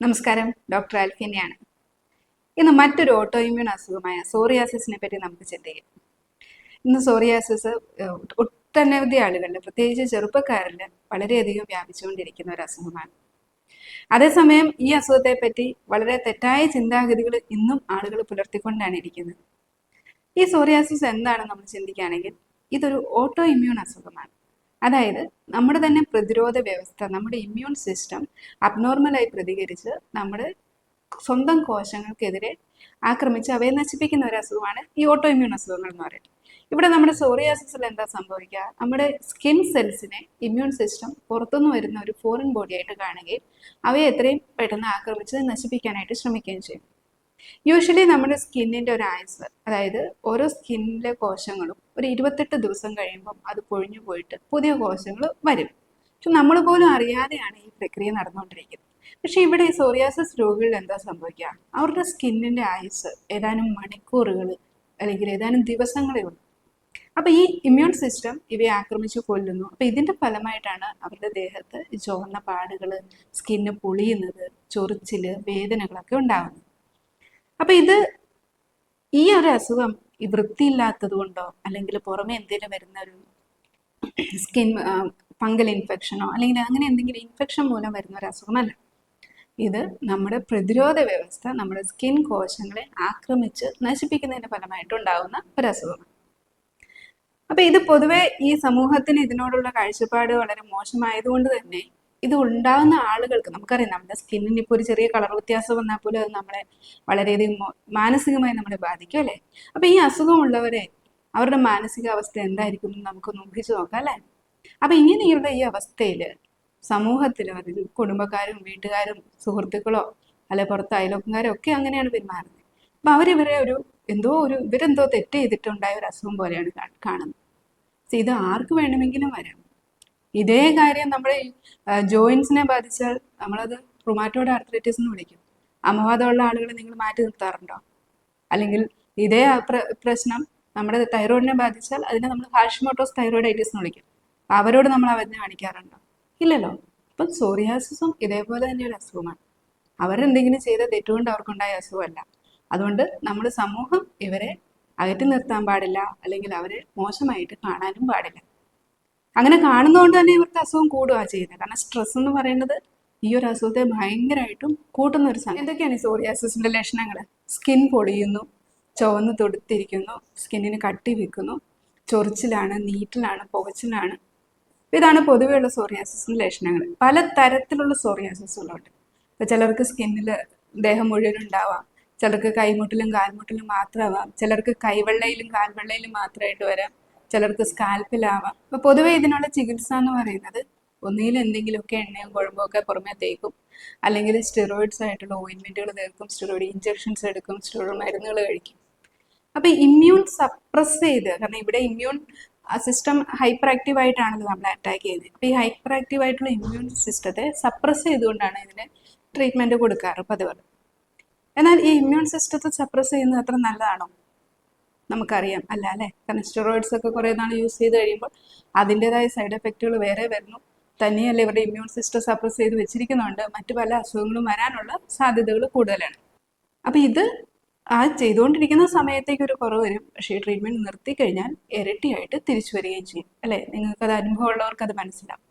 നമസ്കാരം ഡോക്ടർ ആൽഫിനെയാണ് ഇന്ന് മറ്റൊരു ഓട്ടോ ഇമ്മ്യൂൺ അസുഖമായ സോറിയാസിസിനെ പറ്റി നമുക്ക് ചിന്തിക്കാം ഇന്ന് സോറിയാസിസ് ഒട്ടനവധി ആളുകളിൽ പ്രത്യേകിച്ച് ചെറുപ്പക്കാരിൽ വളരെയധികം വ്യാപിച്ചുകൊണ്ടിരിക്കുന്ന ഒരു അസുഖമാണ്. അതേസമയം ഈ അസുഖത്തെ പറ്റി വളരെ തെറ്റായ ചിന്താഗതികൾ ഇന്നും ആളുകൾ പുലർത്തിക്കൊണ്ടാണ് ഇരിക്കുന്നത്. ഈ സോറിയാസിസ് എന്താണ് നമ്മൾ ചിന്തിക്കുകയാണെങ്കിൽ ഇതൊരു ഓട്ടോ ഇമ്മ്യൂൺ അസുഖമാണ്. അതായത് നമ്മുടെ തന്നെ പ്രതിരോധ വ്യവസ്ഥ നമ്മുടെ ഇമ്മ്യൂൺ സിസ്റ്റം അബ്നോർമലായി പ്രതികരിച്ച് നമ്മുടെ സ്വന്തം കോശങ്ങൾക്കെതിരെ ആക്രമിച്ച് അവയെ നശിപ്പിക്കുന്ന ഒരു അസുഖമാണ് ഈ ഓട്ടോ ഇമ്മ്യൂൺ അസുഖങ്ങൾ എന്ന് പറയുന്നത്. ഇവിടെ നമ്മുടെ സോറിയാസിസിൽ എന്താ സംഭവിക്കുക? നമ്മുടെ സ്കിൻ സെൽസിനെ ഇമ്മ്യൂൺ സിസ്റ്റം പുറത്തുനിന്ന് വരുന്ന ഒരു ഫോറിൻ ബോഡിയായിട്ട് കാണുകയും അവയെ എത്രയും പെട്ടെന്ന് ആക്രമിച്ച് നശിപ്പിക്കാനായിട്ട് ശ്രമിക്കുകയും ചെയ്യും. യൂഷ്വലി നമ്മുടെ സ്കിന്നിന്റെ ഒരു ആയുസ് അതായത് ഓരോ സ്കിന്നിലെ കോശങ്ങളും ഒരു ഇരുപത്തെട്ട് ദിവസം കഴിയുമ്പം അത് പൊഴിഞ്ഞു പോയിട്ട് പുതിയ കോശങ്ങൾ വരും. പക്ഷെ നമ്മൾ പോലും അറിയാതെയാണ് ഈ പ്രക്രിയ നടന്നുകൊണ്ടിരിക്കുന്നത്. പക്ഷെ ഇവിടെ ഈ സോറിയാസിസ് രോഗികളിൽ എന്താ സംഭവിക്കുക? അവരുടെ സ്കിന്നിന്റെ ആയുസ് ഏതാനും മണിക്കൂറുകൾ അല്ലെങ്കിൽ ഏതാനും ദിവസങ്ങളേ ഉള്ളൂ. അപ്പൊ ഈ ഇമ്മ്യൂൺ സിസ്റ്റം ഇവയെ ആക്രമിച്ച് കൊല്ലുന്നു. അപ്പൊ ഇതിന്റെ ഫലമായിട്ടാണ് അവരുടെ ദേഹത്ത് ചുവന്ന പാടുകൾ സ്കിന്ന് പൊളിയുന്നത് ചൊറിച്ചിൽ വേദനകളൊക്കെ ഉണ്ടാകുന്നത് അപ്പൊ ഇത് ഈ ഒരു അസുഖം ഈ വൃത്തിയില്ലാത്തത് കൊണ്ടോ അല്ലെങ്കിൽ പുറമെ എന്തെങ്കിലും വരുന്ന ഒരു സ്കിൻ ഫംഗൽ ഇൻഫെക്ഷനോ അല്ലെങ്കിൽ അങ്ങനെ എന്തെങ്കിലും ഇൻഫെക്ഷൻ മൂലം വരുന്ന ഒരു അസുഖമല്ല. ഇത് നമ്മുടെ പ്രതിരോധ വ്യവസ്ഥ നമ്മുടെ സ്കിൻ കോശങ്ങളെ ആക്രമിച്ച് ഫലമായിട്ട് ഉണ്ടാകുന്ന ഒരു അസുഖമാണ്. അപ്പൊ ഇത് പൊതുവെ ഈ സമൂഹത്തിന് ഇതിനോടുള്ള കാഴ്ചപ്പാട് വളരെ മോശമായതുകൊണ്ട് തന്നെ ഇത് ഉണ്ടാകുന്ന ആളുകൾക്ക് നമുക്കറിയാം നമ്മുടെ സ്കിന്നിന് ഇപ്പോൾ ഒരു ചെറിയ കളർ വ്യത്യാസം വന്നാൽ പോലും അത് നമ്മളെ വളരെയധികം മാനസികമായി നമ്മളെ ബാധിക്കും അല്ലേ? അപ്പൊ ഈ അസുഖമുള്ളവരെ അവരുടെ മാനസികാവസ്ഥ എന്തായിരിക്കും എന്ന് നമുക്കൊന്ന് ഊഹിച്ചു നോക്കാം അല്ലേ? അപ്പൊ ഇങ്ങനെയുള്ള ഈ അവസ്ഥയിൽ സമൂഹത്തിൽ അതിൽ കുടുംബക്കാരും വീട്ടുകാരും സുഹൃത്തുക്കളോ അല്ലെ പുറത്ത് അയലോക്കക്കാരോ ഒക്കെ അങ്ങനെയാണ് പെരുമാറുന്നത്. അപ്പൊ അവരിവരെ ഒരു എന്തോ ഒരു ഇവരെന്തോ തെറ്റ് ചെയ്തിട്ടുണ്ടായ ഒരു അസുഖം പോലെയാണ് കാണുന്നത്. ഇത് ആർക്ക് വേണമെങ്കിലും വരാം. ഇതേ കാര്യം നമ്മുടെ ജോയിൻസിനെ ബാധിച്ചാൽ നമ്മളത് റുമാറ്റോയിഡ് ആർത്രൈറ്റിസ് എന്ന് വിളിക്കും. അമവാദമുള്ള ആളുകളെ നിങ്ങൾ മാറ്റി നിർത്താറുണ്ടോ? അല്ലെങ്കിൽ ഇതേ പ്രശ്നം നമ്മുടെ തൈറോയിഡിനെ ബാധിച്ചാൽ അതിനെ നമ്മൾ ഹാഷിമോട്ടോസ് തൈറോയിഡൈറ്റിസ് എന്ന് വിളിക്കും. അവരോട് നമ്മൾ അവരെ കാണിക്കാറുണ്ടോ? ഇല്ലല്ലോ. അപ്പം സോറിയാസിസും ഇതേപോലെ തന്നെ ഒരു അസുഖമാണ്. അവരെന്തെങ്കിലും ചെയ്ത തെറ്റുകൊണ്ട് അവർക്കുണ്ടായ അസുഖമല്ല. അതുകൊണ്ട് നമ്മൾ സമൂഹം ഇവരെ അകറ്റി നിർത്താൻ പാടില്ല. അല്ലെങ്കിൽ അവരെ മോശമായിട്ട് കാണാനും പാടില്ല. അങ്ങനെ കാണുന്നതുകൊണ്ട് തന്നെ ഇവർക്ക് അസുഖം കൂടുകയാണ് ചെയ്യുന്നത്. കാരണം സ്ട്രെസ് എന്ന് പറയുന്നത് ഈ ഒരു അസുഖത്തെ ഭയങ്കരമായിട്ടും കൂട്ടുന്ന ഒരു സംഗതി എന്തൊക്കെയാണ് ഈ സോറിയാസിസിന്റെ ലക്ഷണങ്ങൾ സ്കിൻ പൊടിയുന്നു ചുവന്ന് തൊടുത്തിരിക്കുന്നു സ്കിന്നിന് കട്ടി വെക്കുന്നു ചൊറിച്ചിലാണ് നീറ്റിലാണ് പുകച്ചിലാണ്. ഇതാണ് പൊതുവെയുള്ള സോറിയാസിന്റെ ലക്ഷണങ്ങൾ പല തരത്തിലുള്ള സോറിയാസിസുകളുണ്ട് ഇപ്പൊ ചിലർക്ക് സ്കിന്നിൽ ദേഹം മുഴുവൻ ഉണ്ടാവാം. ചിലർക്ക് കൈമുട്ടിലും കാൽമുട്ടിലും മാത്രമാവാം. ചിലർക്ക് കൈവെള്ളയിലും കാൽവെള്ളയിലും മാത്രമായിട്ട് വരാം. ചിലർക്ക് സ്കാൽപ്പിലാവാം അപ്പൊ പൊതുവെ ഇതിനുള്ള ചികിത്സ എന്ന് പറയുന്നത് ഒന്നിയിൽ എന്തെങ്കിലുമൊക്കെ എണ്ണയും കുഴമ്പോ ഒക്കെ പുറമെ തേക്കും. അല്ലെങ്കിൽ സ്റ്റിറോയിഡ്സ് ആയിട്ടുള്ള ഓയിൻമെന്റുകൾ തീർക്കും സ്റ്റിറോയിഡ് ഇഞ്ചെക്ഷൻസ് എടുക്കും സ്റ്റിറോയിഡ് മരുന്നുകൾ കഴിക്കും. അപ്പൊ ഇമ്മ്യൂൺ സപ്രസ് ചെയ്ത് കാരണം ഇവിടെ ഇമ്മ്യൂൺ സിസ്റ്റം ഹൈപ്പർ ആക്റ്റീവ് ആയിട്ടാണല്ലോ നമ്മൾ അറ്റാക്ക് ചെയ്യുന്നത് അപ്പൊ ഈ ഹൈപ്പർ ആക്റ്റീവ് ആയിട്ടുള്ള ഇമ്മ്യൂൺ സിസ്റ്റത്തെ സപ്രസ് ചെയ്തുകൊണ്ടാണ് ഇതിന് ട്രീറ്റ്മെന്റ് കൊടുക്കാറ് പതിവ്. എന്നാൽ ഈ ഇമ്മ്യൂൺ സിസ്റ്റത്തെ സപ്രസ് ചെയ്യുന്നത് അത്ര നല്ലതാണോ? നമുക്കറിയാം. അല്ല അല്ലേ? കാരണം സ്റ്റെറോയിഡ്സ് ഒക്കെ കുറേ നാൾ യൂസ് ചെയ്ത് കഴിയുമ്പോൾ അതിന്റെതായ സൈഡ് എഫക്റ്റുകൾ വേറെ വരുന്നു. തന്നെയല്ല ഇവരുടെ ഇമ്മ്യൂൺ സിസ്റ്റം സപ്രസ് ചെയ്ത് വെച്ചിരിക്കുന്നുണ്ട് മറ്റു പല അസുഖങ്ങളും വരാനുള്ള സാധ്യതകൾ കൂടുതലാണ്. അപ്പൊ ഇത് ആ ചെയ്തുകൊണ്ടിരിക്കുന്ന സമയത്തേക്ക് ഒരു കുറവ് വരും. പക്ഷേ ഈ ട്രീറ്റ്മെന്റ് നിർത്തി കഴിഞ്ഞാൽ ഇരട്ടിയായിട്ട് തിരിച്ചു വരികയും ചെയ്യും. അല്ലേ? അത് അനുഭവമുള്ളവർക്ക് അത് മനസ്സിലാവും.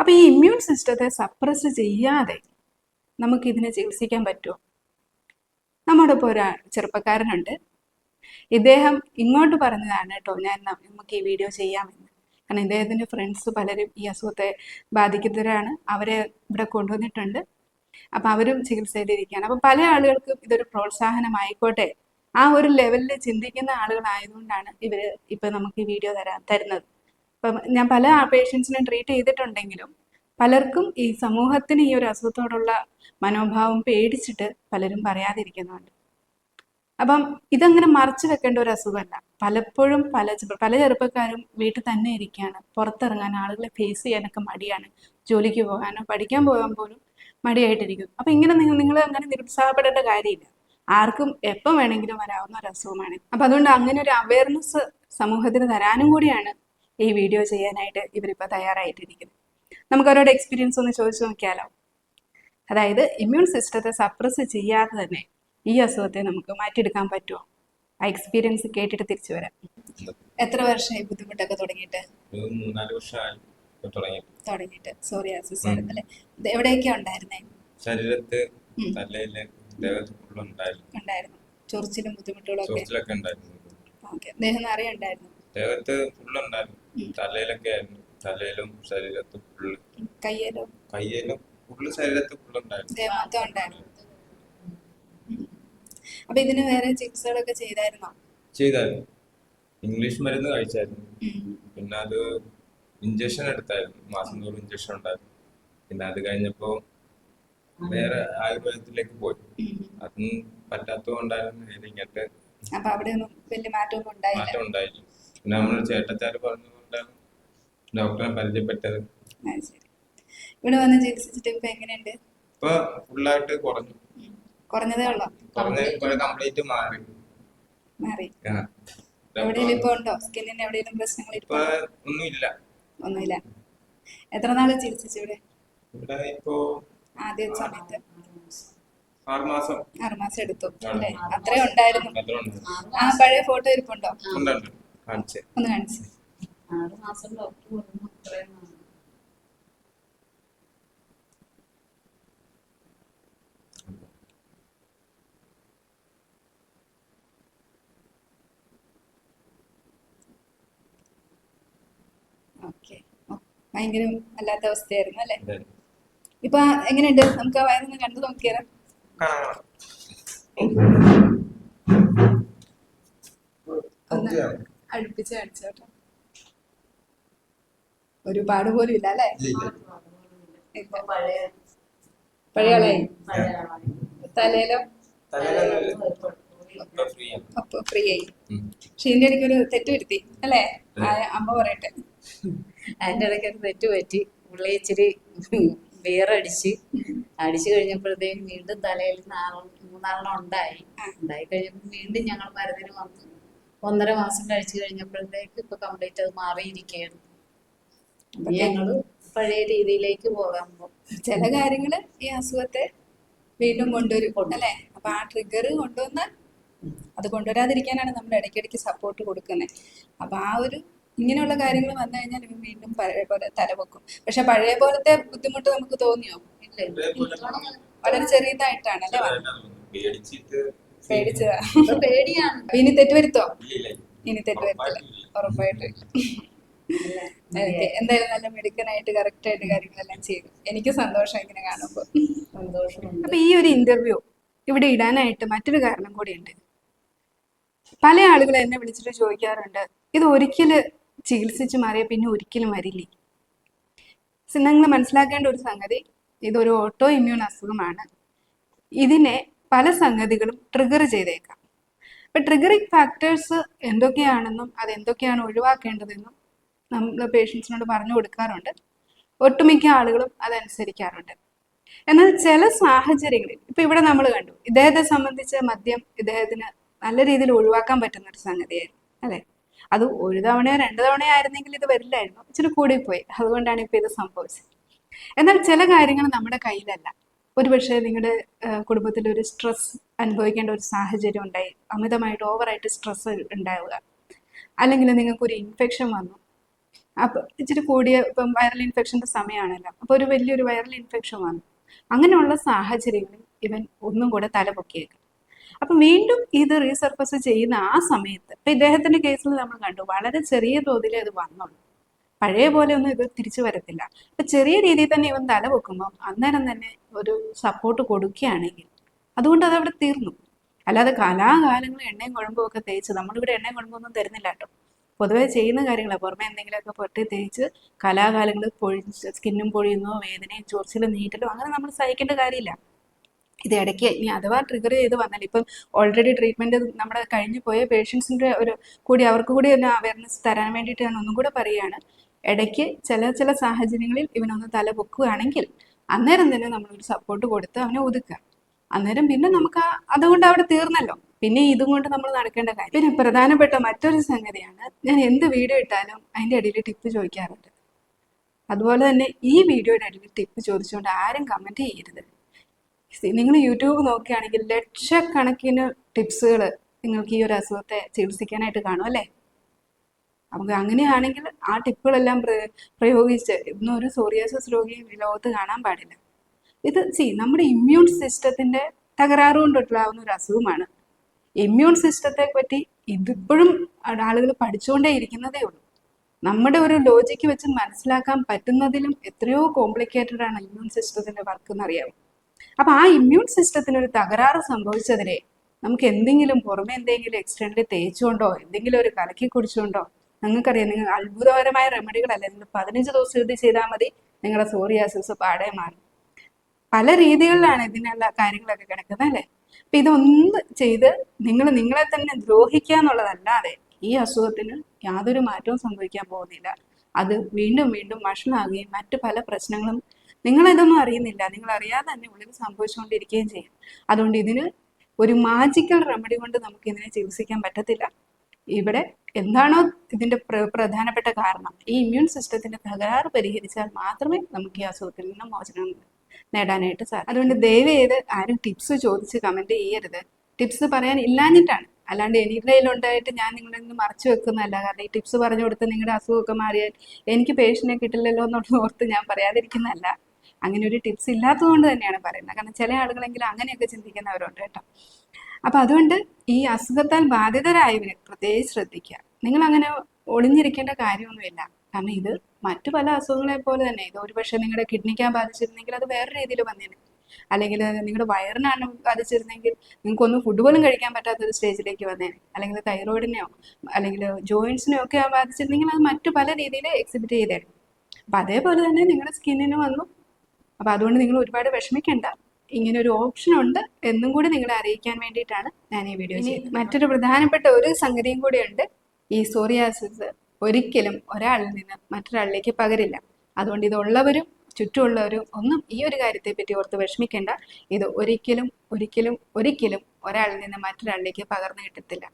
അപ്പൊ ഈ ഇമ്മ്യൂൺ സിസ്റ്റത്തെ സപ്രസ് ചെയ്യാതെ നമുക്ക് ഇതിനെ ചികിത്സിക്കാൻ പറ്റുമോ? നമ്മുടെ ഇപ്പോൾ ഒരു ചെറുപ്പക്കാരനുണ്ട്. ഇദ്ദേഹം ഇങ്ങോട്ട് പറഞ്ഞതാണ് കേട്ടോ ഞാൻ നമുക്ക് ഈ വീഡിയോ ചെയ്യാമെന്ന്. കാരണം ഇദ്ദേഹത്തിന്റെ ഫ്രണ്ട്സ് പലരും ഈ അസുഖത്തെ ബാധിക്കുന്നവരാണ്. അവരെ ഇവിടെ കൊണ്ടുവന്നിട്ടുണ്ട്. അപ്പൊ അവരും ചികിത്സയിലിരിക്കുകയാണ്. അപ്പൊ പല ആളുകൾക്കും ഇതൊരു പ്രോത്സാഹനമായിക്കോട്ടെ. ആ ഒരു ലെവലിൽ ചിന്തിക്കുന്ന ആളുകളായതുകൊണ്ടാണ് ഇവർ ഇപ്പൊ നമുക്ക് ഈ വീഡിയോ തരാൻ തരുന്നത്. ഇപ്പം ഞാൻ പല പേഷ്യൻസിനെ ട്രീറ്റ് ചെയ്തിട്ടുണ്ടെങ്കിലും പലർക്കും ഈ സമൂഹത്തിന് ഈ ഒരു അസുഖത്തോടുള്ള മനോഭാവം പേടിച്ചിട്ട് പലരും പറയാതിരിക്കുന്നുണ്ട്. അപ്പം ഇതങ്ങനെ മറച്ചു വെക്കേണ്ട ഒരു അസുഖമല്ല. പലപ്പോഴും പല പല ചെറുപ്പക്കാരും വീട്ടിൽ തന്നെ ഇരിക്കുകയാണ്. പുറത്തിറങ്ങാൻ ആളുകളെ ഫേസ് ചെയ്യാനൊക്കെ മടിയാണ്. ജോലിക്ക് പോകാനോ പഠിക്കാൻ പോകാൻ പോലും മടിയായിട്ടിരിക്കും. അപ്പൊ ഇങ്ങനെ നിങ്ങൾ അങ്ങനെ നിരുത്സാഹപ്പെടേണ്ട കാര്യമില്ല. ആർക്കും എപ്പം വേണമെങ്കിലും വരാവുന്ന ഒരു അസുഖമാണ്. അപ്പൊ അതുകൊണ്ട് അങ്ങനെ ഒരു അവയർനെസ് സമൂഹത്തിന് തരാനും കൂടിയാണ് ഈ വീഡിയോ ചെയ്യാനായിട്ട് ഇവരിപ്പോൾ തയ്യാറായിട്ടിരിക്കുന്നത്. നമുക്ക് അവരോട് എക്സ്പീരിയൻസ് ഒന്ന് ചോദിച്ചു നോക്കിയാലോ? അതായത് ഇമ്മ്യൂൺ സിസ്റ്റത്തെ സപ്രസ് ചെയ്യാതെ തന്നെ ഈ അസുഖത്തെ നമുക്ക് മാറ്റിയെടുക്കാൻ പറ്റുമോ ആ എക്സ്പീരിയൻസ് കേട്ടിട്ട് തിരിച്ചു വരാം. എത്ര വർഷമായി ബുദ്ധിമുട്ടൊക്കെ തുടങ്ങിയിട്ട്? മൂന്നാൽ വർഷമായി തുടങ്ങിയിട്ട്. സോറി അല്ലേ? ഇത് എവിടെയൊക്കെയാ ഉണ്ടായിരുന്നേ? ശരീരത്ത്. തലയിൽ ഉണ്ടായിരുന്നു. ചൊറിച്ചിലും ബുദ്ധിമുട്ടുകളൊക്കെ ഉണ്ടായിരുന്നു. ദേഹം നിറയെ ഉണ്ടായിരുന്നു? ദേഹത്ത് ഫുള്ളുണ്ടായിരുന്നു. തലയിലൊക്കെ ആയിരുന്നു. തലയിലും ശരീരത്തും ഫുള്ള്. കയ്യിലോ? കയ്യിലും ഫുള്ള് ശരീരത്ത് ഫുള്ളുണ്ടായിരുന്നു അപ്പൊ ഇതിന് വേറെ ചികിത്സകളൊക്കെ ചെയ്തായിരുന്നോ? ചെയ്തായിരുന്നു. ഇംഗ്ലീഷ് മരുന്ന് കഴിച്ചായിരുന്നു. പിന്നെ അത് ഇഞ്ചക്ഷൻ എടുത്തായിരുന്നു. മാസം തോറും ഇഞ്ചക്ഷൻ ഉണ്ടായിരുന്നു. പിന്നെ അത് കഴിഞ്ഞപ്പോ വേറെ ആയുർവേദത്തിലേക്ക് പോയി. അതും പറ്റാത്തത് കൊണ്ടായിരുന്നു ഇങ്ങനത്തെ അപ്പൊ അവിടെ ഒന്നും വലിയ മാറ്റമൊന്നും മാറ്റം ഉണ്ടായില്ല. പിന്നെ നമ്മൾ ചേട്ടച്ചാര് പറഞ്ഞതുകൊണ്ടാണ് ഡോക്ടറെ പരിചയപ്പെട്ടത്. ഇവിടെ വന്ന് ചികിത്സിച്ചിട്ട് ഇപ്പൊ എങ്ങനെയുണ്ട്? ഇപ്പൊ ഫുള്ളായിട്ട് കുറഞ്ഞു. കുറഞ്ഞതേ ഉള്ളു? കംപ്ലീറ്റ് മാറി. മാറി. എവിടെയെങ്കിലും ഇപ്പൊ ഉണ്ടോ? സ്കിന്നിന് എവിടെയെങ്കിലും പ്രശ്നങ്ങൾ ഇപ്പൊ ഒന്നുമില്ല. ഒന്നുമില്ല. എത്ര നാൾ ചികിത്സിച്ചു ഇവിടെ? ഇവിടെ ഇപ്പോ ആദ്യ സമയത്ത്. ആറ് മാസം ആറ് മാസം എടുത്തു അല്ലേ? അത്രേ ഉണ്ടായിരുന്നു. ആ പഴയ ഫോട്ടോ ഇരിപ്പുണ്ടോ? ഒന്ന് കാണിച്ചു. ആറ് മാസം ഡോക്ടർ ഭയങ്കര അല്ലാത്ത അവസ്ഥയായിരുന്നു അല്ലെ. ഇപ്പൊ എങ്ങനെയുണ്ട്? നമുക്ക് ആ വയറൊന്ന് കണ്ടു നോക്കിയാലോ ഒന്ന് അടുപ്പിച്ച് കാണിച്ചോട്ടോ ഒരു പാട് പോലും ഇല്ല അല്ലേ? പഴയ തലയിലോ? ആണ് അപ്പൊ ഫ്രീ ആയി. പക്ഷെ ഇതിന്റെ ഇടയ്ക്ക് ഒരു തെറ്റ് വരുത്തി. അല്ലേ? അമ്മ പറയട്ടെ. അതിന്റെ ഇടയ്ക്ക് ഒരു തെറ്റ് പറ്റി. പുള്ളി ഇച്ചിരി വേറടിച്ച് അടിച്ചു കഴിഞ്ഞപ്പോഴത്തേക്കും വീണ്ടും തലയിൽ നാളെ മൂന്നാളെണ്ണം ഉണ്ടായി. ഉണ്ടായി കഴിഞ്ഞപ്പോൾ വീണ്ടും ഞങ്ങൾ മരുന്നിന് വന്നു. ഒന്നര മാസം കഴിച്ചു കഴിഞ്ഞപ്പോഴത്തേക്ക് ഇപ്പൊ കംപ്ലീറ്റ് അത് മാറിയിരിക്കുകയാണ്. അപ്പൊ ഞങ്ങൾ പഴയ രീതിയിലേക്ക് പോകാൻ പോകും. ചില കാര്യങ്ങൾ ഈ അസുഖത്തെ വീണ്ടും കൊണ്ടുവരും അല്ലേ? അപ്പൊ ആ ട്രിഗർ കൊണ്ടുവന്നാൽ അത് കൊണ്ടുവരാതിരിക്കാനാണ് നമ്മൾ ഇടയ്ക്കിടയ്ക്ക് സപ്പോർട്ട് കൊടുക്കുന്നത്. അപ്പൊ ആ ഒരു ഇങ്ങനെയുള്ള കാര്യങ്ങൾ വന്നു കഴിഞ്ഞാൽ ഇവൻ വീണ്ടും പഴയ പോലെ തലവെക്കും. പക്ഷെ പഴയ പോലത്തെ ബുദ്ധിമുട്ട് നമുക്ക് തോന്നിയോ? ഇല്ല ഇല്ല. വളരെ ചെറിയതായിട്ടാണ് അല്ലേ? പേടിച്ചതാ. പേടിയാണ്. ഇനി തെറ്റ് വരുത്തോ ഇല്ല. ഇനി തെറ്റ് വരുത്തില്ല ഉറപ്പായിട്ടും എന്തായാലും നല്ല മെഡിക്കനായിട്ട് കറക്റ്റ് ആയിട്ട് കാര്യങ്ങളെല്ലാം ചെയ്തു. എനിക്ക് സന്തോഷം ഇങ്ങനെ കാണുമ്പോൾ സന്തോഷം അപ്പൊ ഈ ഒരു ഇന്റർവ്യൂ ഇവിടെ ഇടാനായിട്ട് മറ്റൊരു കാരണം കൂടിയുണ്ട്. പല ആളുകൾ എന്നെ വിളിച്ചിട്ട് ചോദിക്കാറുണ്ട് ഇത് ഒരിക്കൽ ചികിത്സിച്ച് മാറിയ പിന്നെ ഒരിക്കലും വരില്ലേ. നിങ്ങൾ മനസ്സിലാക്കേണ്ട ഒരു സംഗതി ഇതൊരു ഓട്ടോ ഇമ്മ്യൂൺ അസുഖമാണ്. ഇതിനെ പല സംഗതികളും ട്രിഗർ ചെയ്തേക്കാം. അപ്പൊ ട്രിഗറിങ് ഫാക്ടേഴ്സ് എന്തൊക്കെയാണെന്നും അത് എന്തൊക്കെയാണ് ഒഴിവാക്കേണ്ടതെന്നും നമ്മൾ പേഷ്യൻസിനോട് പറഞ്ഞു കൊടുക്കാറുണ്ട്. ഒട്ടുമിക്ക ആളുകളും അതനുസരിക്കാറുണ്ട് എന്നാൽ ചില സാഹചര്യങ്ങളിൽ ഇപ്പൊ ഇവിടെ നമ്മൾ കണ്ടു ഇദ്ദേഹത്തെ സംബന്ധിച്ച മദ്യം ഇദ്ദേഹത്തിന് നല്ല രീതിയിൽ ഒഴിവാക്കാൻ പറ്റുന്ന ഒരു സംഗതിയായിരുന്നു അല്ലെ? അത് ഒരു തവണയോ രണ്ട് തവണയോ ആയിരുന്നെങ്കിൽ ഇത് വരില്ലായിരുന്നു. ഇച്ചിരി കൂടിപ്പോയി. അതുകൊണ്ടാണ് ഇപ്പൊ ഇത് സംഭവിച്ചത്. എന്നാൽ ചില കാര്യങ്ങൾ നമ്മുടെ കയ്യിലല്ല. ഒരുപക്ഷെ നിങ്ങളുടെ കുടുംബത്തിൽ ഒരു സ്ട്രെസ് അനുഭവിക്കേണ്ട ഒരു സാഹചര്യം ഉണ്ടായി. അമിതമായിട്ട് ഓവറായിട്ട് സ്ട്രെസ് ഉണ്ടാവുക. അല്ലെങ്കിൽ നിങ്ങൾക്കൊരു ഇൻഫെക്ഷൻ വന്നു. അപ്പൊ ഇച്ചിരി കൂടിയ ഇപ്പം വൈറൽ ഇൻഫെക്ഷന്റെ സമയമാണല്ലോ. അപ്പൊ ഒരു വലിയൊരു വൈറൽ ഇൻഫെക്ഷൻ വന്നു. അങ്ങനെയുള്ള സാഹചര്യങ്ങളിൽ ഇവൻ ഒന്നും കൂടെ തല പൊക്കിയേക്കും അപ്പൊ വീണ്ടും ഇത് റീസർഫസ് ചെയ്യുന്ന ആ സമയത്ത് ഇപ്പൊ ഇദ്ദേഹത്തിന്റെ കേസിൽ നമ്മൾ കണ്ടു വളരെ ചെറിയ തോതിലേ അത് വന്നുള്ളൂ പഴയ പോലെ ഒന്നും ഇത് തിരിച്ചു വരത്തില്ല. അപ്പൊ ചെറിയ രീതിയിൽ തന്നെ ഇവൻ തല പൊക്കുമ്പോൾ അന്നേരം തന്നെ ഒരു സപ്പോർട്ട് കൊടുക്കുകയാണെങ്കിൽ അതുകൊണ്ട് അത് അവിടെ തീർന്നു. അല്ലാതെ കാലാകാലങ്ങൾ എണ്ണയും കുഴമ്പും ഒക്കെ തേച്ച് നമ്മളിവിടെ എണ്ണയും കുഴമ്പൊന്നും തരുന്നില്ല കേട്ടോ. പൊതുവെ ചെയ്യുന്ന കാര്യങ്ങളാണ് പുറമെ എന്തെങ്കിലുമൊക്കെ പൊട്ടി തേച്ച് കലാകാലങ്ങൾ പൊഴിച്ച് സ്കിന്നും പൊഴിയുന്നോ വേദനയും ചൊറിച്ചിലും നീറ്റലോ അങ്ങനെ നമ്മൾ സഹിക്കേണ്ട കാര്യമില്ല. ഇത് ഇടയ്ക്ക് ഇനി അഥവാ ട്രിഗർ ചെയ്ത് വന്നാൽ ഇപ്പം ഓൾറെഡി ട്രീറ്റ്മെന്റ് നമ്മുടെ കഴിഞ്ഞു പോയ പേഷ്യൻസിന്റെ ഒരു കൂടി അവർക്ക് കൂടി ഒന്ന് അവയർനെസ് തരാൻ വേണ്ടിയിട്ട് ഞാൻ ഒന്നും കൂടെ പറയുകയാണ്. ഇടയ്ക്ക് ചില ചില സാഹചര്യങ്ങളിൽ ഇവനൊന്ന് തല പൊക്കുകയാണെങ്കിൽ അന്നേരം തന്നെ നമ്മളൊരു സപ്പോർട്ട് കൊടുത്ത് അവനെ ഒതുക്കുക. അന്നേരം പിന്നെ നമുക്ക് അതുകൊണ്ട് അവിടെ തീർന്നല്ലോ. പിന്നെ ഇതും കൊണ്ട് നമ്മൾ നടക്കേണ്ട കാര്യം. പിന്നെ പ്രധാനപ്പെട്ട മറ്റൊരു സംഗതിയാണ് ഞാൻ എന്ത് വീഡിയോ ഇട്ടാലും അതിന്റെ ഇടയിൽ ടിപ്പ് ചോദിക്കാറുണ്ട്. അതുപോലെ തന്നെ ഈ വീഡിയോയുടെ ഇടയിൽ ടിപ്പ് ചോദിച്ചുകൊണ്ട് ആരും കമന്റ് ചെയ്യരുത്. നിങ്ങൾ യൂട്യൂബ് നോക്കുകയാണെങ്കിൽ ലക്ഷക്കണക്കിന് ടിപ്സുകൾ നിങ്ങൾക്ക് ഈ ഒരു അസുഖത്തെ ചികിത്സിക്കാനായിട്ട് കാണും അല്ലേ? നമുക്ക് അങ്ങനെയാണെങ്കിൽ ആ ടിപ്പുകളെല്ലാം പ്ര- പ്രയോഗിച്ച് ഇന്നും ഒരു സോറിയാസിസ് രോഗി ലോകത്ത് കാണാൻ പാടില്ല. ഇത് സി നമ്മുടെ ഇമ്മ്യൂൺ സിസ്റ്റത്തിന്റെ തകരാറ് ഒരു അസുഖമാണ്. ഇമ്മ്യൂൺ സിസ്റ്റത്തെ പറ്റി ഇതിപ്പോഴും ആളുകൾ പഠിച്ചുകൊണ്ടേ ഇരിക്കുന്നതേ ഉള്ളൂ. നമ്മുടെ ഒരു ലോജിക്ക് വെച്ച് മനസ്സിലാക്കാൻ പറ്റുന്നതിലും എത്രയോ കോംപ്ലിക്കേറ്റഡ് ആണ് ഇമ്മ്യൂൺ സിസ്റ്റത്തിന്റെ വർക്ക് എന്നറിയാം അപ്പൊ ആ ഇമ്മ്യൂൺ സിസ്റ്റത്തിന് ഒരു തകരാറ് സംഭവിച്ചതിനെ നമുക്ക് എന്തെങ്കിലും പുറമെ എന്തെങ്കിലും എക്സ്റ്റേണലി തേച്ചുകൊണ്ടോ എന്തെങ്കിലും ഒരു കലക്കി കുടിച്ചുകൊണ്ടോ നിങ്ങൾക്കറിയാം നിങ്ങൾ അത്ഭുതകരമായ റെമഡികളല്ല നിങ്ങൾ പതിനഞ്ച് ദിവസം ഇത് ചെയ്താൽ മതി. നിങ്ങളുടെ സോറിയാസിസ് പാടെ മാറും. പല രീതികളിലാണ് ഇതിനുള്ള കാര്യങ്ങളൊക്കെ കിടക്കുന്നത് അല്ലേ? അപ്പൊ ഇതൊന്ന് ചെയ്ത് നിങ്ങൾ നിങ്ങളെ തന്നെ ദ്രോഹിക്കുക എന്നുള്ളതല്ലാതെ ഈ അസുഖത്തിന് യാതൊരു മാറ്റവും സംഭവിക്കാൻ പോകുന്നില്ല. അത് വീണ്ടും വീണ്ടും വഷളാകുകയും മറ്റു പല പ്രശ്നങ്ങളും നിങ്ങളിതൊന്നും അറിയുന്നില്ല. നിങ്ങൾ അറിയാതെ തന്നെ ഉള്ളിൽ സംഭവിച്ചുകൊണ്ടിരിക്കുകയും ചെയ്യും. അതുകൊണ്ട് ഇതിന് ഒരു മാജിക്കൽ റെമഡി കൊണ്ട് നമുക്ക് ഇതിനെ ചികിത്സിക്കാൻ പറ്റത്തില്ല. ഇവിടെ എന്താണോ ഇതിന്റെ പ്രധാനപ്പെട്ട കാരണം. ഈ ഇമ്മ്യൂൺ സിസ്റ്റത്തിന്റെ തകരാറ് പരിഹരിച്ചാൽ മാത്രമേ നമുക്ക് ഈ അസുഖത്തിൽ നിന്ന് മോചനം നേടാനായിട്ട് സാധിക്കും അതുകൊണ്ട് ദയവ് ചെയ്ത് ആരും ടിപ്സ് ചോദിച്ച് കമന്റ് ചെയ്യരുത്. ടിപ്സ് പറയാൻ ഇല്ലാഞ്ഞിട്ടാണ്. അല്ലാണ്ട് എന്റെ ഉണ്ടായിട്ട് ഞാൻ നിങ്ങളിൽ നിന്ന് മറച്ചു വെക്കുന്നതല്ല. കാരണം ഈ ടിപ്സ് പറഞ്ഞു കൊടുത്ത് നിങ്ങളുടെ അസുഖമൊക്കെ മാറിയാൽ എനിക്ക് പേഷ്യനെ കിട്ടില്ലല്ലോ എന്നുള്ള ഓർത്ത് ഞാൻ പറയാതിരിക്കുന്നതല്ല. അങ്ങനെ ഒരു ടിപ്സ് ഇല്ലാത്തതുകൊണ്ട് തന്നെയാണ് പറയുന്നത്. കാരണം ചില ആളുകളെങ്കിലും അങ്ങനെയൊക്കെ ചിന്തിക്കുന്നവരുണ്ട് കേട്ടോ. അപ്പൊ അതുകൊണ്ട് ഈ അസുഖത്താൽ ബാധിതരായവരെ പ്രത്യേകിച്ച് ശ്രദ്ധിക്കുക. നിങ്ങൾ അങ്ങനെ ഒളിഞ്ഞിരിക്കേണ്ട കാര്യമൊന്നുമില്ല. കാരണം ഇത് മറ്റു പല അസുഖങ്ങളെ പോലെ തന്നെ. ഇത് ഒരുപക്ഷെ നിങ്ങളുടെ കിഡ്നിക്കാൻ ബാധിച്ചിരുന്നെങ്കിൽ അത് വേറെ രീതിയിൽ വന്നേനെ. അല്ലെങ്കിൽ നിങ്ങളുടെ വയറിനാണ് ബാധിച്ചിരുന്നെങ്കിൽ നിങ്ങൾക്കൊന്നും ഫുഡ് പോലും കഴിക്കാൻ പറ്റാത്ത ഒരു സ്റ്റേജിലേക്ക് വന്നേനെ. അല്ലെങ്കിൽ തൈറോയിഡിനെയോ അല്ലെങ്കിൽ ജോയിൻസിനെയോ ഒക്കെ ബാധിച്ചിരുന്നെങ്കിൽ അത് മറ്റു പല രീതിയിൽ എക്സിബിറ്റ് ചെയ്തേനെ. അപ്പൊ അതേപോലെ തന്നെ നിങ്ങളുടെ സ്കിന്നിന് വന്നു അപ്പൊ അതുകൊണ്ട് നിങ്ങൾ ഒരുപാട് വിഷമിക്കേണ്ട. ഇങ്ങനെ ഒരു ഓപ്ഷൻ ഉണ്ട്. എന്നും കൂടി നിങ്ങളെ അറിയിക്കാൻ വേണ്ടിയിട്ടാണ് ഞാൻ ഈ വീഡിയോ ചെയ്യുന്നത്. മറ്റൊരു പ്രധാനപ്പെട്ട ഒരു സംഗതിയും കൂടിയുണ്ട് ഈ സോറിയാസിസ് ഒരിക്കലും ഒരാളിൽ നിന്ന് മറ്റൊരാളിലേക്ക് പകരില്ല. അതുകൊണ്ട് ഇതുള്ളവരും ചുറ്റുമുള്ളവരും ഒന്നും ഈ ഒരു കാര്യത്തെ പറ്റി ഓർത്ത് വിഷമിക്കേണ്ട. ഇത് ഒരിക്കലും ഒരിക്കലും ഒരിക്കലും ഒരാളിൽ നിന്ന് മറ്റൊരാളിലേക്ക് പകർന്നു കിട്ടത്തില്ല.